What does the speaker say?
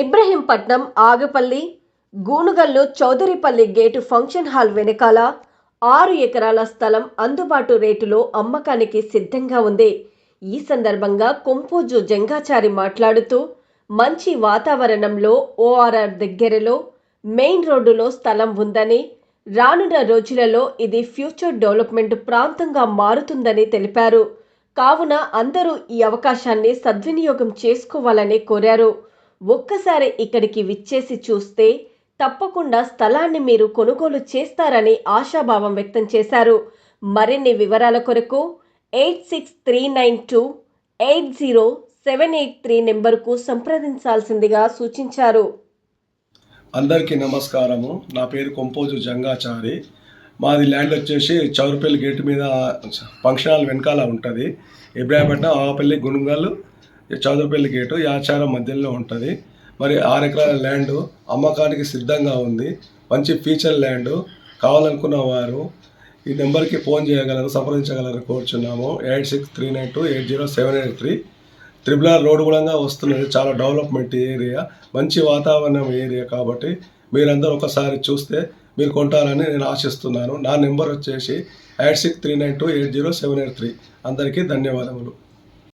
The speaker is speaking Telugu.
Ibrahimpatnam Agapalli Gunugallu Chowdaripalli gate function hall వెనకాల ఆరు ఎకరాల స్థలం అందుబాటు రేటులో అమ్మకానికి సిద్ధంగా ఉంది. ఈ సందర్భంగా కొంపోజు జంగాచారి మాట్లాడుతూ మంచి వాతావరణంలో ఓఆర్ఆర్ దగ్గరలో మెయిన్ రోడ్డులో స్థలం ఉందని రానున్న రోజులలో ఇది ఫ్యూచర్ డెవలప్మెంట్ ప్రాంతంగా మారుతుందని తెలిపారు. కావున అందరూ ఈ అవకాశాన్ని సద్వినియోగం చేసుకోవాలని కోరారు. ఒక్కసారి ఇక్కడికి విచ్చేసి చూస్తే తప్పకుండా స్థలాన్ని మీరు కొనుగోలు చేస్తారని ఆశాభావం వ్యక్తం చేశారు. మరిన్ని వివరాల కొరకు eight six three nine two eight zero seven eight three నెంబర్కు సంప్రదించాల్సిందిగా సూచించారు. అందరికీ నమస్కారము. నా పేరు కొంపోజు జంగాచారి. మాది ల్యాండ్ వచ్చేసి చౌరపల్లి గేట్ మీద ఫంక్షన్ హాల్ వెనకాల ఉంటుంది. ఇబ్రాహీంపట్నం ఆవపల్లి గునుగల్ చదువుపల్లి గేటు ఈ ఆచారం మధ్యలో ఉంటుంది. మరి ఆరు ఎకరాల ల్యాండ్ అమ్మకానికి సిద్ధంగా ఉంది. మంచి ఫీచర్ ల్యాండ్ కావాలనుకున్న వారు ఈ నెంబర్కి ఫోన్ చేయగలరు సంప్రదించగలరు కోరుచున్నాము. Eight six three nine two eight zero seven eight three. Triple R road కూడా వస్తున్నది. చాలా డెవలప్మెంట్ ఏరియా మంచి వాతావరణం ఏరియా కాబట్టి మీరందరూ ఒకసారి చూస్తే మీరు కొంటారని నేను ఆశిస్తున్నాను. నా నెంబర్ వచ్చేసి eight six three nine two eight zero seven eight three. అందరికీ ధన్యవాదములు.